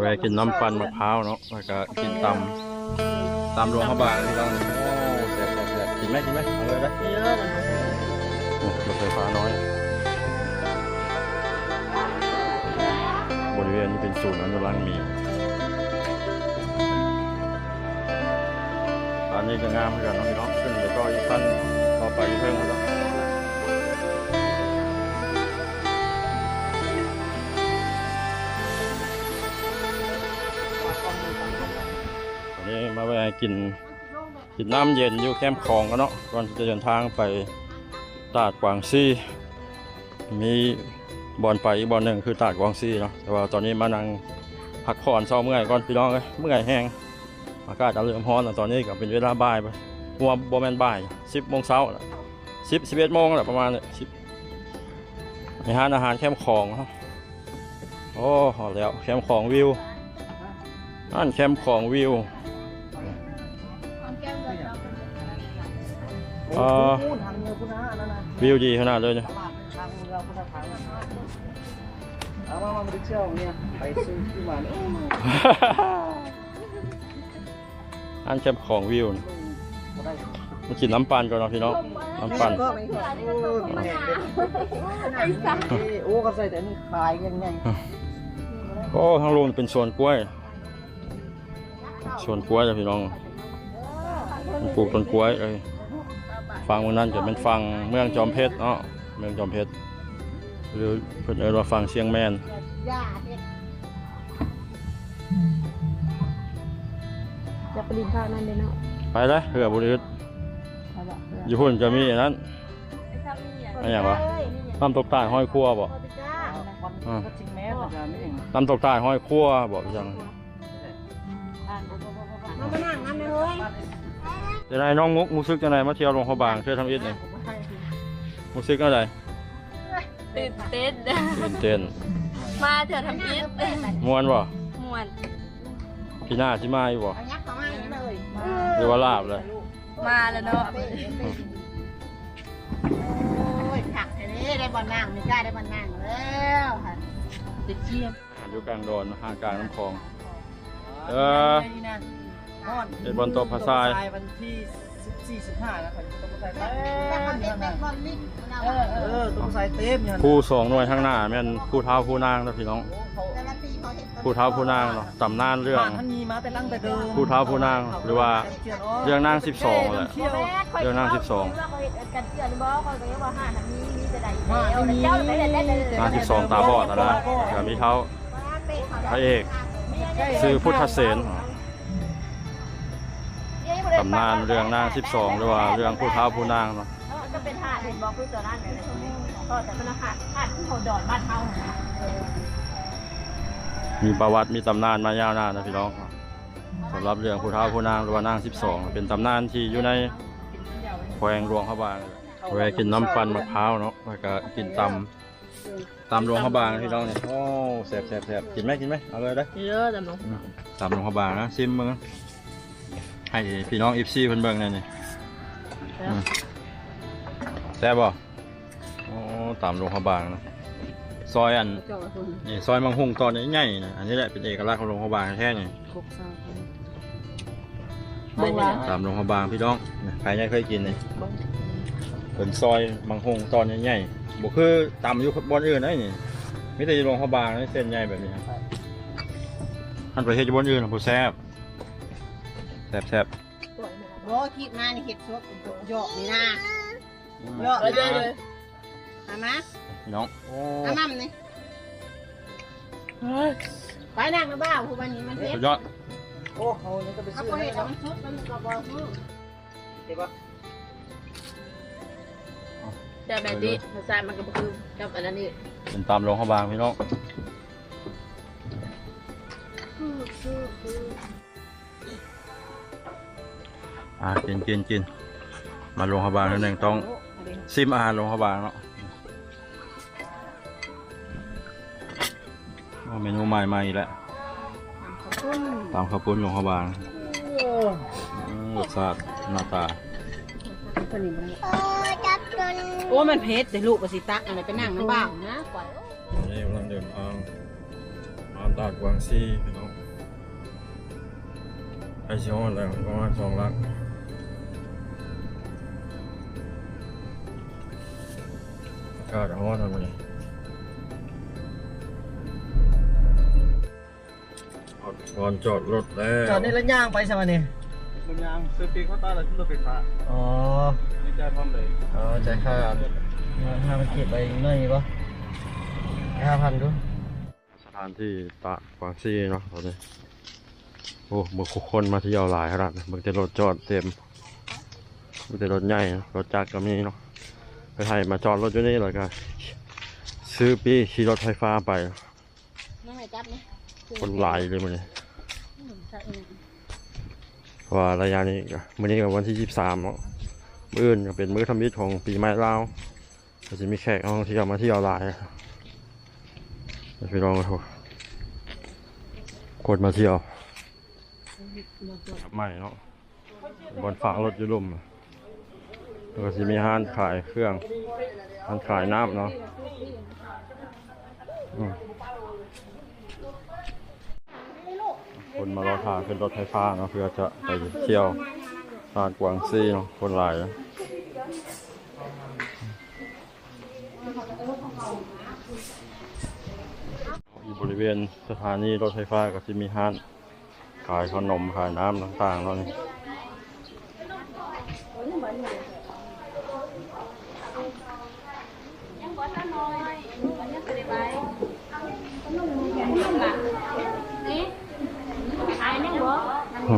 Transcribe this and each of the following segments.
แวะกินน้ำปันมะพร้าวเนาะแล้วก็กินตำตำรวงพระบางที่เราเนี่ยโอ้แซ่บแซ่บแซ่บกินไหมกินไหมเอาเลยนะเยอะเลยโอ้รถไฟฟ้าน้อย บริเวณนี้เป็นศูนย์อนุรักษ์หมีอันนี้ก็งามเหมือนกันเนาะพี่น้องขึ้นแล้วก็อีกขั้นต่อไปอีกเพิ่มแล้ว มาแวะกินกินน้ำเย็นอยู่แคมป์คลองกันเนาะก่อนจะเดินทางไปตาดกวางซีมีบอลไปอีกบอลหนึ่งคือตาดกวางซีเนาะแต่ว่าตอนนี้มานั่งพักผ่อนเศร้าเมื่อยก่อนพี่น้องเลยเมื่อยแห้งอากาศจะเริ่มร้อนแล้วตอนนี้ก็เป็นเวลาบ่ายไปหัวบอแมนบ่ายสิบโมงเช้าสิบสิบเอ็ดโมงแหละประมาณเนี่ยสิบในร้านอาหารแคมป์คลองนะโอ้หอแล้วแคมป์คลองวิวนั่นแคมป์คลองวิว อ้พูดทางเรือพุทธะนั่นนะวิวดีขนาดเลยเนี่ยตลาดทางเรือพุทธะทางเอามามามาเที่ยวเนี่ยไปซื้อที่มาเนี่ยอันแคมป์ของวิวน่ะบ่ได้มากินน้ำปั่นก่อนเนาะพี่น้องน้ำปั่นก็ไม่ไหวโอ้ยแม่เด็ดโอ้ก็ใส่แต่นี่ขายยังไงโอ้ทางลงเป็นสวนกล้วยสวนกล้วยจ้ะพี่น้องมันปลูกต้นกล้วยเลย ฟังวันนั้นจะเป็นฟังเมืองจอมเพชรเนาะเมืองจอมเพชรหรือเพิ่นเอ่ยว่าฟังเชียงแมนจะไปลินข้าวนั่นเลยเนาะไปเลยเรือบุรีอยู่พุ่นจะมีอันนั้นอะไรอย่างวะน้ำตกใต้ห้อยครัวบ่มันก็จริงแม่มันจะไม่เองน้ำตกใต้ห้อยครัวบ่พี่จังมามานั่งนั่นเลย เดี๋ยวนายน้องมุกมูซึกจังไดมาเที่ยวหลวงพระบางเชื่อทำอิฐนี่มูซึกอะไรตื่นเต้นตื่นเต้นมาเถอะทำอิฐม่วนบ่ม่วนพี่หน้าที่มาอยู่บ่ยักษ์เขาให้เลยหรือว่าลาบเลย มาแล้วเนาะโอ้ยผักแค่นี้ได้บอลนั่งไม่ได้ได้บอลนั่งแล้วค่ะจะเชียบอยู่กลางดอนห่างกลางน้ำคลอง เออ นี่นะเป็นบอลโตะพาทรายวันที่ 14 15นะครับตกทรายเต็มเออเออตกทรายเต็มอย่างผู้สองหน่วยข้างหน้าแม่นผู้เท้าผู้นางนะพี่น้องผู้เท้าผู้นางเนาะตำนานเรื่อง บ้านท่านมีมาแต่ตั้งแต่เดิมผู้เท้าผู้นางหรือว่าเรื่องนาง12แหละเดี๋ยวนั่ง12กันเตือนบอกเขาก็ยังว่าห้าทำนี้มีจะได้แล้วเจ้าไปได้ได้ได้นางสิบสองตาบอดนะนะกับมีเท้า พระเอกซื้อพุทธเสน ตำนานเรื่องนางสิบสองหรือว่าเรื่องผู้เท้าผู้นางเนาะก็เป็นหาดเห็นบอกคือตัวนั้นเลยก็แต่เป็นหาดหาดที่เขาดอนบ้านเฮามีประวัติมีตำนานมายาวนานนะพี่น้องสำหรับเรื่องผู้เท้าผู้นางหรือว่านางสิบสองเป็นตำนานที่อยู่ในแขวงหลวงพระบางแวะกินน้ำปั่นมะพร้าวเนาะแล้วก็กินตำตำหลวงพระบางพี่น้องเนี่ยโอ้แซ่บแซ่บแซ่บกินไหมกินไหมเอาเลยได้อเยอะจังน้องตามหลวงพระบางนะซิมมึง ให้พี่น้องอีฟซีเพิ่นเบิ่งหน่อยนี่อืมแซ่บบ่โอ้ตามหลวงพระบางนะซอยอันจอดคุณนี่ซอยมังหุงตอนใหญ่ๆนะอันนี้แหละเป็นเอกลักษณ์ของหลวงพระบางแท้นี่คกซาตามหลวงพระบางพี่น้องนี่ใครยังเคยกินนี่เป็นซอยมังหุงตอนใหญ่ๆบ่คือตำอยู่บอนอื่นได้นี่มีแต่อยู่หลวงพระบางนี่เส้นใหญ่แบบนี้ครับท่านประเทศอยู่บอนอื่นน่ะบ่แซ่บ แซ่บแซ่บโอ้คิดมานี่เห็ดสดหยอกนี่นะอืมหยอกเลยเลยเอามาพี่น้องโอ้เอามั่มนี่ไปนั่งนะบ้าผู้บ้านนี้มันเผ็สุดดยอดโอ้เขานี่ก็ไปซื้อให้มันชุดมันก็บ่ซื้อเดี๋ยวแต่แบบนี้ภาษามันก็คือกับอันนั้นนี่เป็นตามหลวงพระบางพี่น้อง อ่ากินกินกินมาหลวงพระบางนั่นเองต้องซิมอาหารหลวงพระบางเนาะโอ้เมนูใหม่มาอีกแล้วตามข้าวปุ้นหลวงพระบางอืมรสชาติหน้าตาโอ้มันเผ็ดเดี๋ยวลูกก็สิตักอะไรไปนั่งนะบ้านะกว่านี่กำลังเดินทางมาตาดกวางซีพี่น้องไอชิออนแล้วประมาณสองลัก อากาศร้อนทำไมก่อนจอดรถแล้วจอดนี่แล้วย่างไปใช่ไหมเนี่ยมันยังซื้อปีกเขาตาแล้วขึ้นรถไฟฟ้าอ๋อนี่จะพร้อมเลยอ๋อจ่ายค่าห้าพันเก็บไปหน่อยปะห้าพันดูสถานที่ตาดกวางซีเนาะตอนนี้โอ้มือคนมาเที่ยวหลายขนาดมึงจะรถจอดเต็มมึงจะรถใหญ่นะรถจักรก็มีเนาะ ไปให้มาจอดรถอยู่นี่เลยกันซื้อปีขี่รถไฟฟ้าไปน้องไหนจับไหมคนหลายเลยมันนี่เพราะว่าระยะนี้ก็มื้อนี้ก็วันที่23เนาะมื้ออื่นก็เป็นมื้อทำมิตรของปีใหม่ลาวก็จะมีแขกนักท่องเที่ยวมาเที่ยวหลายไปลองกันเถอะคนมาเที่ยวใหม่เนาะบนฝากรถอยุลุ่ม แล้วก็จะมีห้านขายเครื่องห้านขายน้ำเนาะคนมารอทางขึ้นรถไฟฟ้าเนาะเพื่อจะไปเที่ยวทานกวางซีเนาะคนหลายอยู่บริเวณสถานีรถไฟฟ้าก็จะมีห้านขายขนมขายน้ำต่างๆเนาะ บ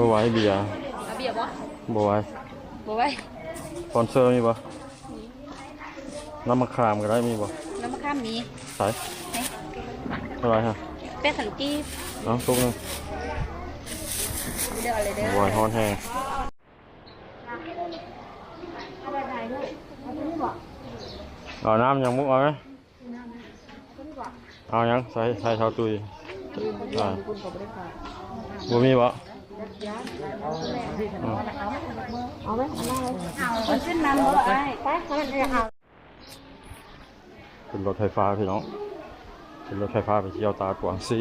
่ไหว้เบียร์เอาเบียร์บ่บ่ไหว้บ่ไว้สปอนเซอร์มีบ่น้ำมะขามก็ได้มีบ่น้ำมะขามมีใส่เท่าไหรฮะเป็ดขนมจีบเอาตุ๊กหนึงเดี๋ยวอะไรเด้อบ่ไหว้ฮ้อนแห้งเอาน้ำยังมุกเอาไหม เอายังใส่ใส่เท่าตุยได้บ่มีบ่อืมเอาขึ้นน้ำบ่ไอ้ไปเขามันจะเอาเป็นรถไฟฟ้าพี่น้องเป็นรถไฟฟ้าไปเที่ยวตาดกวางซี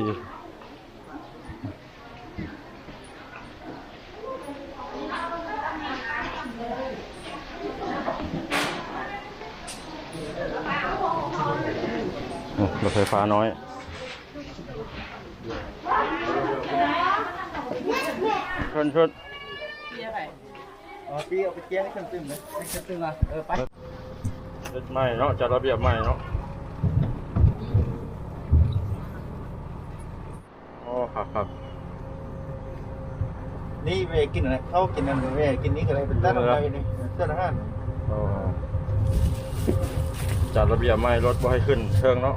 ถไฟฟ้าน้อย ชนชนอ๋อพี่เอาไปเกี้ยให้เครื่องตึมเลยให้เครื่องตึมมาเออไปรถใหม่เนาะจัดระเบียบใหม่เนาะโอ้ครับครับนี่เวกินอะไรเขากินนั่นเวกินนี้ก็เลยเป็นต้นอะไรนี่ต้นอาหารโอ้จัดระเบียบใหม่รถบ่ให้ขึ้นเชิงเนาะ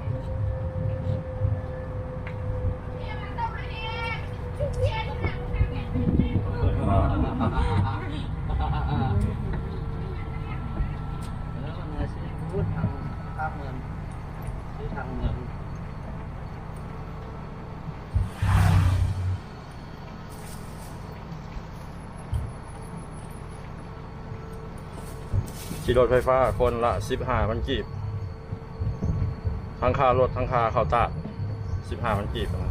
แล้วมันจะพูดทางทางเมืองที่ทางเมืองขี่รถไฟฟ้าคนละสิบห้าพันกีบ ทั้งค่ารถทั้งค่าเข้าตาสิบห้าพันกีบนะ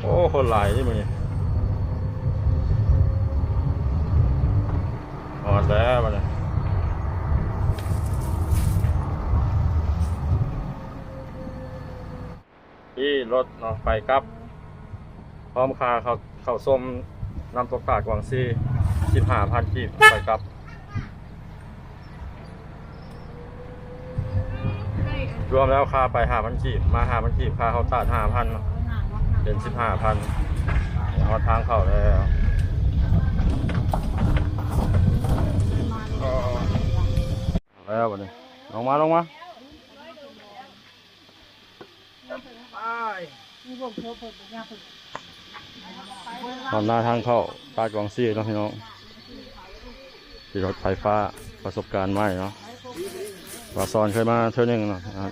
โอ้ คนหลายนี่มึงนี่อ๋อแล้วมาเลยที่รถเนาะไปกลับ พร้อมคาเขาเขาส้มน้ำตกตากวางซีสิบห้าพันกีบไปกลับรวมแล้วค่าไปหาพันกีบมาหาพันกีบค่าเขาตาดห้าพันเเป็นสิบห้าพันเอาทางเข้าแล้วแล้ววันนี้ลงมาลงมาตอนหน้าทางเข้าตาดกวางซีเนาะพี่น้องขี่รถไฟฟ้าประสบการณ์ใหม่เนาะวาซอนเคยมาเท่านึงเนาะอะ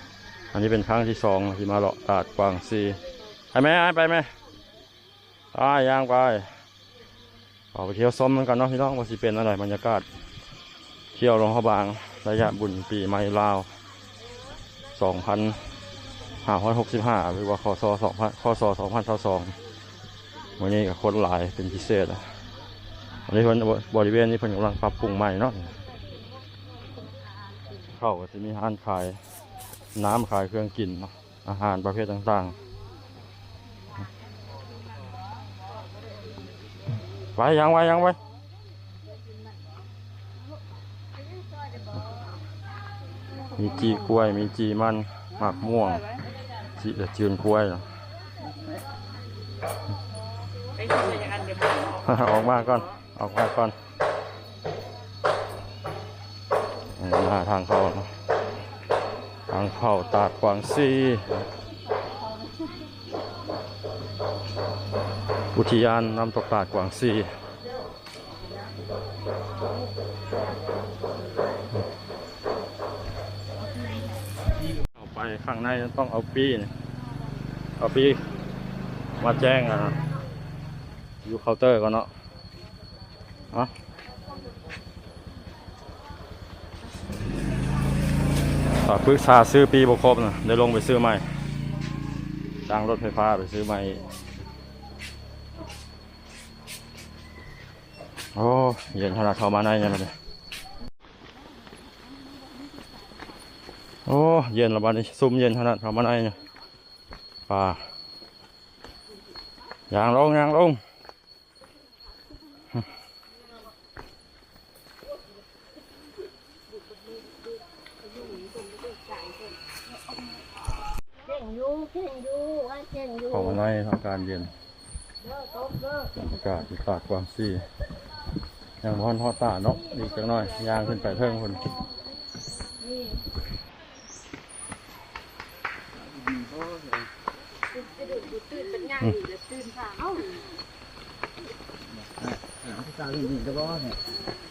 อันนี้เป็นครั้งที่สองที่มาเลาะตาดกวางซี ไปไหมไปไหมไปย่างไปออกไปเที่ยวส้มกันเนาะพี่น้องว่าสิเป็นอะไรบรรยากาศ เที่ยวลงพระบางระยะบุญปีใหม่ลาวสองพันห้าร้อยหกสิบห้าหรือว่าคศสองพันคศสองพันสองวันนี้ก็คนหลายเป็นพิเศษอะวันนี้เพิ่นบริเวณนี้เพิ่นกำลังปรับปรุงใหม่เนาะเข้าก็จะมีร้านขายน้ำขายเครื่องกินอาหารประเภทต่างๆ ไปยังไว้ยังไว้มีจีกล้วย มีจีมันหมากม่วง จีเดือดจืนกล้วยออกมาก่อน ออกมาก่อนนี่หาทางเข้าทางเข้าตาดกวางซี อุทยานน้ำตกตาดกวางซีเอาไปข้างในต้องเอาปีนเอาปีมาแจ้งอะอยู่เคาน์เตอร์ก่อนเนาะฮะอ่าปรึกษาซื้อปีบครบนะได้ลงไปซื้อใหม่จ้างรถไฟฟ้าไปซื้อใหม่ โอ้เย็นขนาดเข้ามาในเนี่ยมันเลยโอ้เย็นและบ้านนี้ซุ่มเย็นขนาดเข้ามาในเนี่ยป่ายางลงยางลงเข่งอยู่เข่งอยู่ว่าเข่งอยู่เข้ามาในทำการเย็นเด้อตบเด้ออากาศมีตากความซี่ ยังพอนทอดตาเนาะอีกจักหน่อยยางขึ้นไปเพิ่มคนนี่จะดูดูตื่นเป็นงานนี่แล้วตื่นค่ะเอ้าพี่สาวนี่จะบ่เนี่ย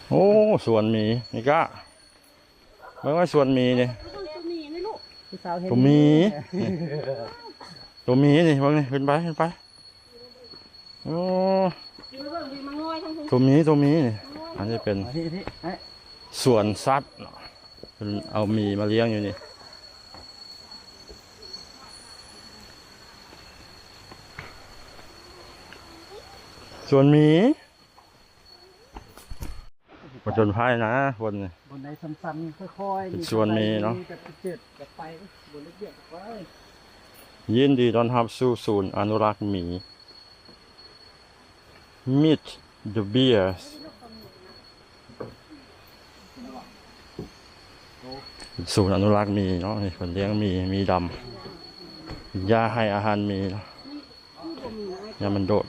โอ้สวนหมีนี่กะเมื่อว่าสวนหมีนี่ตัวนี้นี่ลูกพี่สาวเห็นตัวหมีตัวหมีนี่เบางนี่ขึ้นไปขึ้นไปโอ้ อยู่เบิ่งดีมาง่อยทั้งทั้งตัวหมีตัวหมีนี่อันนี้เป็นเอาที่ที่ไอ้สวนสัตว์เนาะเป็นเอาหมีมาเลี้ยงอยู่นี่สวนหมีมาจนภัยนะคนนี่บนใดซ้ำๆค่อยๆเป็นส่วนมีเนาะแต่เจ็ดจะไปบนเล็กๆไปยินดีต้อนรับสู่ศูนย์อนุรักษ์หมี Meet the Bears ศูนย์อนุรักษ์มีเนาะคนเลี้ยงมีมีดำยาให้อาหารมีเนาะยามันโดด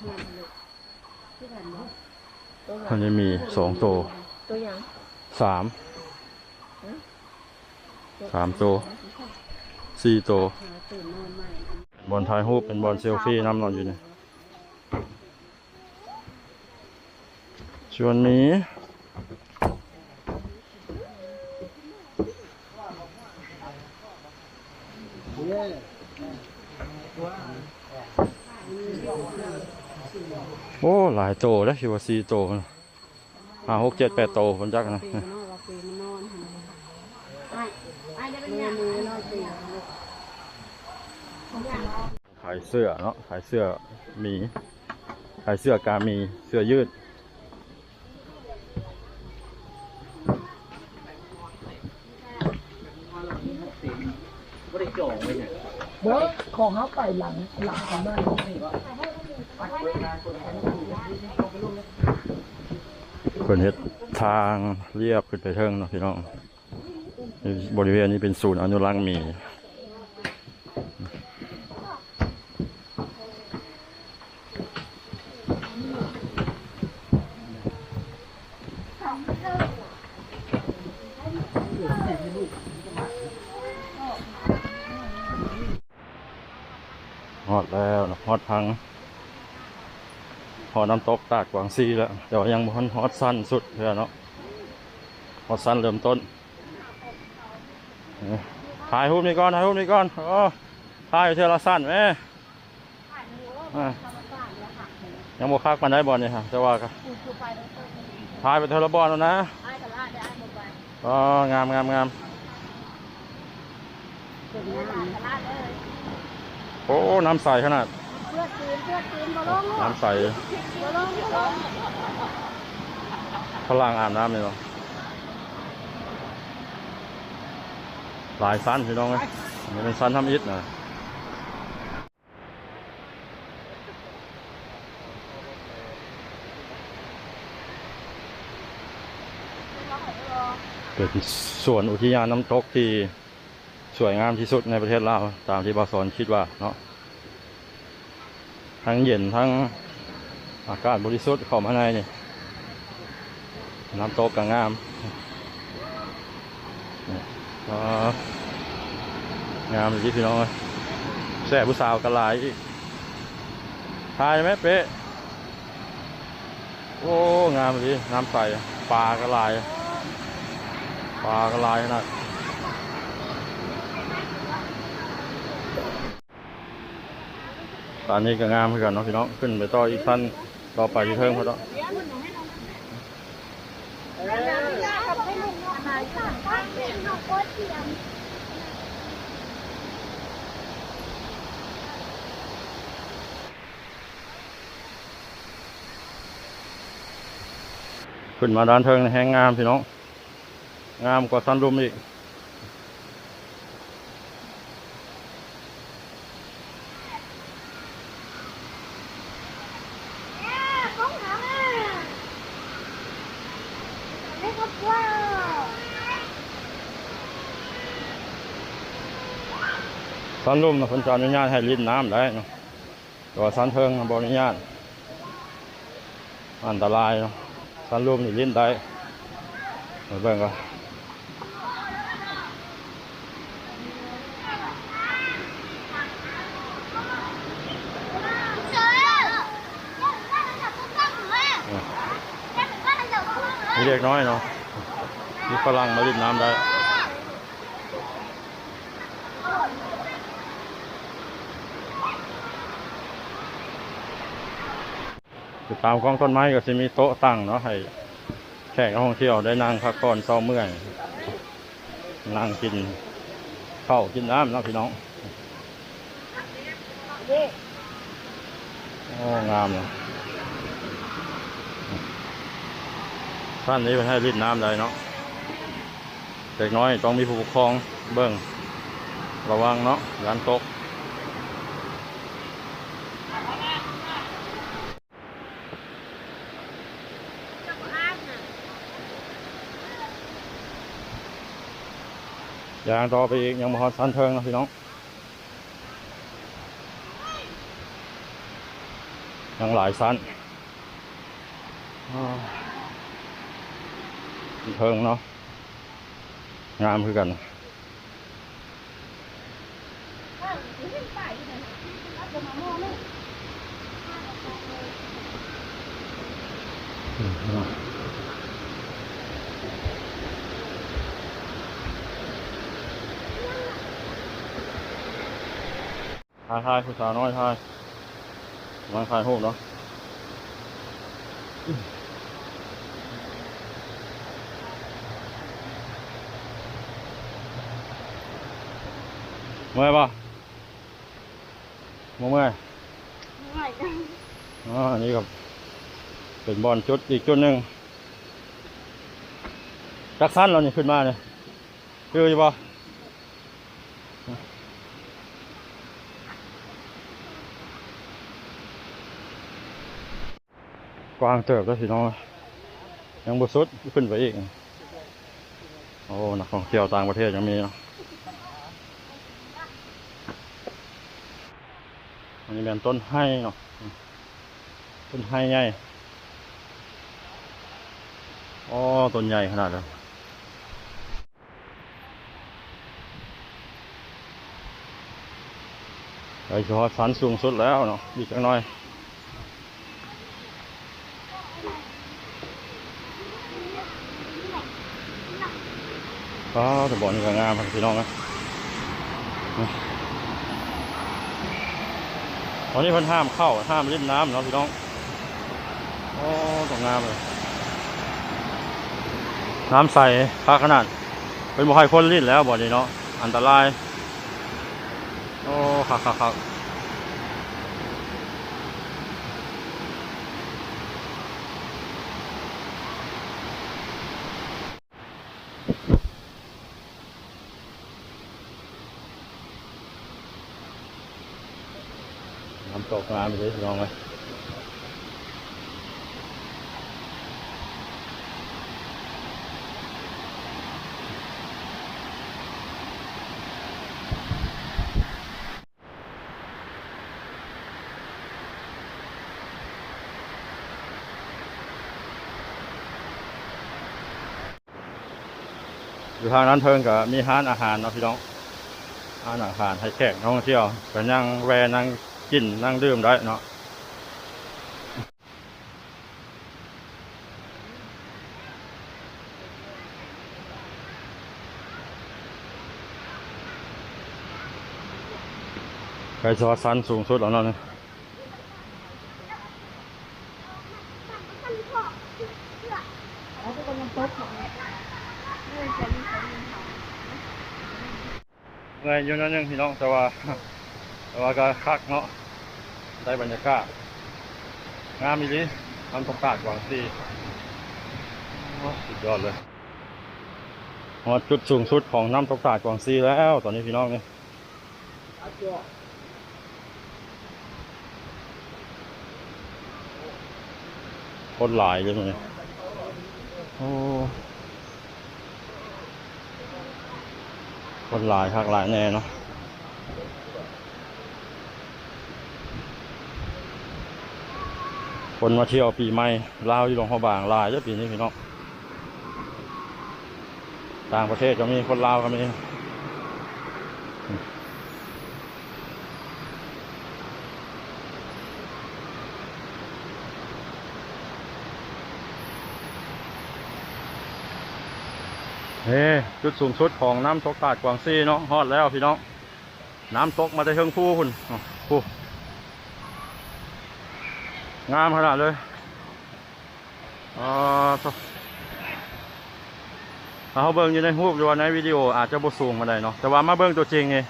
มันจะมีสองตัวตัวอย่างสามสามตัวสี่ตัวตื่นนอนใหม่บอลถ่ายรูปเป็นบอลเซลฟี่น้ำนอนอยู่เนี่ ชวนหนี้โอ้ หลายโตแล้วคิดว่าสี่โตนะห้าหกเจ็ดแปดโตคนจักนะปีมันนอนว่าปีมันนอนไอ้ไอ้ได้เป็นอย่างมือนอนปีขายเสื้อเนาะขายเสื้อหมี ขายเสื้อกามี เสื้อยืด บ่ได้จ่องเลยเนี่ยเบิกของ เขาไปหลังหลังของบ้านเพิ่นเฮ็ดทางเรียบขึ้นไปเทิงเนาะพี่น้อง บริเวณนี้เป็นศูนย์อนุรักษ์หมี ฮอดแล้วนะฮ อดทางฮอดน้ำตกตาดกวางซีแล้วแต่ว่ายังบ่ฮอดฮอดสั้นสุดเพื่อเนาะฮอดสั้นเริ่มต้นเอ้ยถ่ายรูปนี้ก่อนถ่ายรูปนี้ก่อนโอ้ถ่ายเทอละสั้นแม่อะยังบ่คักปานใดบ่นี่ฮะแต่ว่าก็กูคือไปแล้วก็พายไปเทอละบ่อนแล้วนะไอ้ตลาดได้ไอ้หมดไปอ๋องามงามงามเป็นงานตลาดเลยโอ้ น้ำใสขนาด เพื่อตีนเพื่อตีนบ่ลงน้ำใสบ่ลงบ่ลงพลังอาบน้ำนี่เนาะหลายสั้นพี่น้องเอ้ยอันนี่เป็นสั้นทำอิฐนะเป็นส่วนอุทยานน้ำตกที่สวยงามที่สุดในประเทศลาวตามที่บาสอนคิดว่าเนาะ ทั้งเย็นทั้งอากาศบริสุทธิ์เข้ามาในนี่น้ำตกก็งามนี่ก็งามเลยพี่น้องอ้ยแซ่บผู้สาวกระลายอีกทายไหมเป๊ะโอ้งามเลยน้ำใสปลากระลายปลากระลายขนา ตอนนี้ก็งามเหมือนกันเนาะพี่น้องขึ้นไปต่ออีกขั้นต่อไปที่เทิงเขาเนาะขึ้นมาด้านเทิงนี่แห้งงามพี่น้อง งามกว่าสันลุมอีก สันลุมนะคนจะอนุญาตให้ลิ้นน้ำได้เนาะแต่ว่าสันเทิงน่ะบอนุญาตอันตรายเนาะสันลุมนี่ลิ้นได้มาเบิ่งก็มีเด็กน้อยเนาะมีฝรั่งมาลิ้นน้ำได้ ติดตามกล้องต้นไม้ก็จะมีโต๊ะตั้งเนาะให้แขกท่องเที่ยวได้นั่งพักผ่อนเศร้าเมื่อยนั่งกินข้าวกินน้ำนะพี่น้องโอ้งามเลยท่านนี้ไปให้ริดน้ำได้เนาะเด็กน้อยต้องมีผู้ปกครองเบิ้งระวังเนาะร้านตก ยางต่อไปอีกยังมาฮอดสันเทิงนะพี่น้อง ยังหลายสันอ้าวสันเทิงเนาะงามคือกันทาย ทายผู้สาวน้อยทายมาทายหูปเนาะเมื่อยปะบ่เมื่อยอ๋ออันนี้ครับเป็นบอลจุดอีกจุดหนึ่งจักสั้นเรานี่ขึ้นมาเนี่ยคืออยู่ปะ วางเติบแล้วสิน้องยังบสุดขึ้นไปอีก โอ้นักท่องเที่ยวต่างประเทศยังมีนะอันนี้เป็นต้นไห้เนาะต้นไม้ใหญ่อ๋อต้นใหญ่ขนาดเลยไปเฉพาะสันสูงสุดแล้วเนาะอีกจักหน่อย ก็จะบอนี่ก็งามครับพี่น้องนะตอนนี้เพิ่นห้ามเข้าห้ามเล่นน้ำเนาะพี่น้องตรงงามเลยน้ำใสคักขนาด เป็นบ่ให้คนลิ้นแล้วบ่อนี้เนาะอันตราย โอ้คักคักคัก น้ำตกงาไมเลยลองไหมอยู่ทางนั้นเทิงก็มีร้านอาหารเนาะพี่น้องร้านอาหารให้แขกนักท่องเที่ยวก็นั่งแวนั่ง กินนั่งดื่มได้เนาะไก่ซอสันสูงสุดแล้วเนาะเนี่ยเงยอยู่นั่นนึงพี่น้องแต่ว่า แต่ว่าก็คักเนาะได้บรรยากาศงามอีหลีน้ำตกตาดกวางซีสุดยอดเลยฮอดจุดสูงสุดของน้ำตกตาดกวางซีแล้ว ตอนนี้พี่น้องเนี่ยคนหลายเลยมั้งเนี่ยโอ้คนหลายคักหลายแน่เนาะ คนมาเที่ยวปีใหม่ลาวอยู่หลวงพระบางลายเจ้าปีนี้พี่น้องต่างประเทศก็มีคนลาวก็มีเฮ้จุดสูงสุดของน้ำตกตาดกวางซีเนาะฮอดแล้วพี่น้อง น้ำตกมาได้เชิงผู้คุณอ๋อผู้ งามขนาดเลยอ่าถ้าเขาเบิ่งอยู่ในรูปหรือว่าในวิดีโออาจจะบ่สูงมาได้เนาะแต่ว่ามาเบิ่งตัวจริงนี่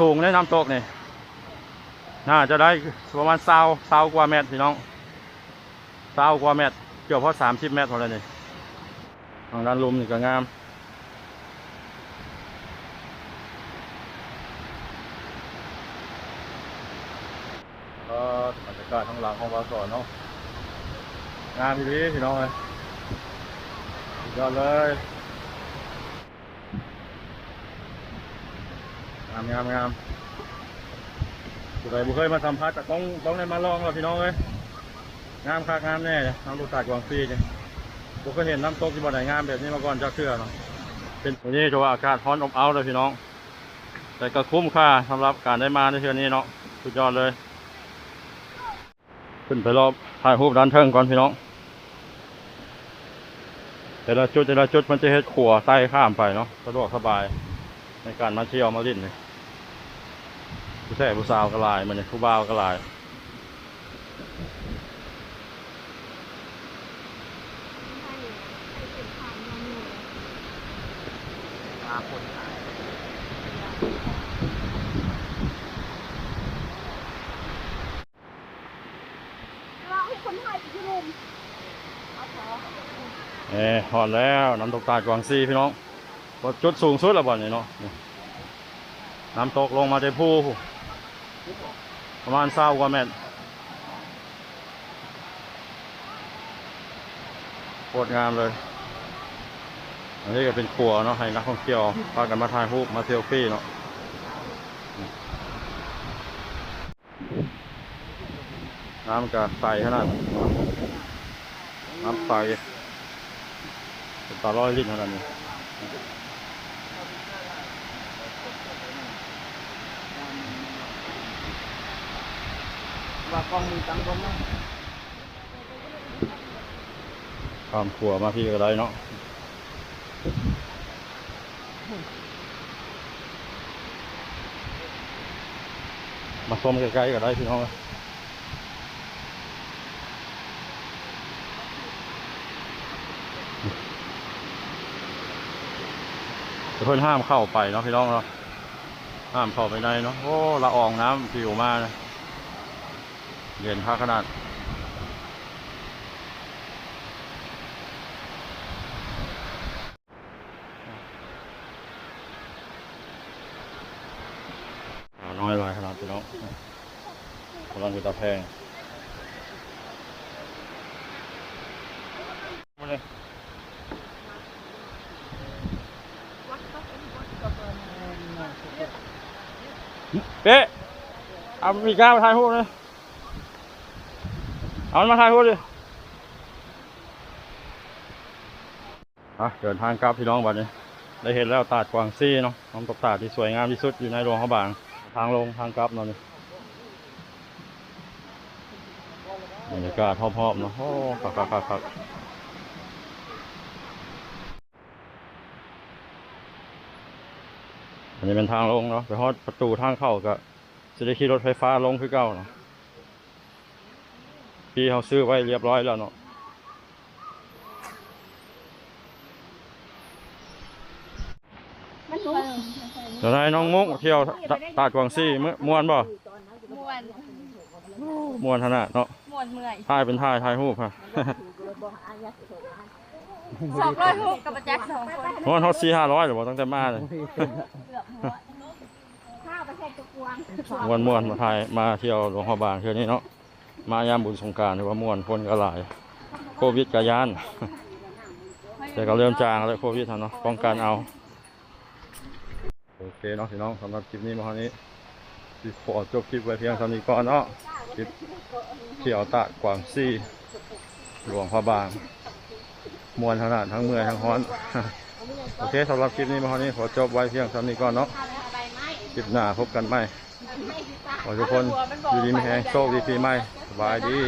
สูงในน้ำตกนี่น่าจะได้ประมาณเซาวซากว่าเมตรพี่น้องเซากว่าเมตรเกือบพอสามสิบเมตรพอแล้วนี่ทางด้านลุมนี่ก็งาม ก็บรรยากาศข้างหลังของวาสอนเนาะ งามดีพี่น้องเลยดยอดเลยงามงามงามสุดเลยบุเคยมาสัมผัสแต่ต้องต้องได้มาลองแล้วพี่น้องเลยงามคักงามแน่เลยน้ำลูกตาดกวางซีเนี่ยบุเคยเห็นน้ำตกที่บ่อไหนงามแบบนี้มาก่อนจากเชื่อเนาะเป็นวันนี้ถือว่าอากาศร้อนอบอ้าวเลยพี่น้อง แต่ก็คุ้มค่าสำหรับการได้มาในเทือนี้เนาะสุดยอดเลย ขึ้นไปรอบถ่ายรูปด้านเทิงก่อนพี่น้อง แต่ละจุดแต่ละจุดมันจะเฮ็ดขัวใต้ข้ามไปเนาะสะดวกสบาย ในการมาเที่ยวมาลิ้นเลยผู้แส่ผู้สาวก็หลายมันเนี่ยผู้บ่าวก็หลายเอ้ห อนแล้วน้ำตกตาดกวางซีพี่น้องบ่จุดสูงสุดแล้วบ่เนี่เนาะน้ำตกลงมาจากภูประมาณเศร้ากว่าเมตรโคตรงามเลย อันนี้ก็เป็นครัวเนาะให้นักท่องเที่ยวพากันมาถ่ายรูปมาเซลฟี่เนาะน้ำก็ใสขนาดน้ำใส ตาร้อยลิตรขนาดนี้ว่ากองมีตังค์ผมนะความขัวมาพี่ก็ได้เนาะมาส้มใกล้ๆก็ได้พี่น้อง เพื่อนห้ามเข้าไปเนาะพี่น้องเนาะห้ามเข้าไปในเนาะโอ้ละอองน้ำผิวมานะเย็นค่าขนาดอ่าน้อยลอยขนาดพี่น้องกำลังอยู่ตะแพงมาเลย เป๊ะเอามีก้ามาถ่ายรูปเลยเอามันมาถ่ายรูปดิอะเดินทางกลับพี่น้องบัดนี้ ได้เห็นแล้วตาดกวางซี่เนาะน้ำตกตาดที่สวยงามที่สุดอยู่ในหลวงพระบาง ทางลงทางกลับเนาะนี่บรรยากาศพร้อมๆเนาะโอ้คักคักคักคัก อันนี้เป็นทางลงเนาะไปฮอดประตูทางเข้าก็จะได้ขี่รถไฟฟ้าลงคือเก่าเนาะพี่เขาซื้อไว้เรียบร้อยแล้วเนาะมันรู้เดี๋ยวให้น้องมุกเที่ยวตตาดกวางซี่เมื่อม่วนบ่ม่วนม่วนขนาดเนาะม่วนเมื่อยถ่ายเป็นถ่ายถ่ายรูปค่ะ สองร้อยหกกับประจักษ์สองคนม่วนฮอตสี่ห้าร้อยหรือบ่าตั้งแต่มาเลยข้าวประเทศตะกวงม่วนม่วนมาถ่ายมาเที่ยวหลวงพระบางเที่ยวนี้เนาะมายามบุญสงการหรือว่าม่วนคนก็หลายโควิดกระยานแต่ก็เริ่มจางแล้วโควิดเนาะป้องกันเอาโอเคเนาะพี่น้องสำหรับคลิปนี้มาเท่านี้สิขอจบคลิปไว้เพียงเท่านี้ก่อนเนาะคลิปเที่ยวตาดกวางซี่หลวงพระบาง มวนขนาดทั้งเมื่อยทั้งฮ้อน โอเคสำหรับคลิปนี้มาฮอนนี้ขอจบไว้เพียงเท่านี้ก่อนเนาะคลิปหน้าพบกันใหม่ขอทุกคนอยู่ดีมีแรงโชคดีปีใหม่สบายดี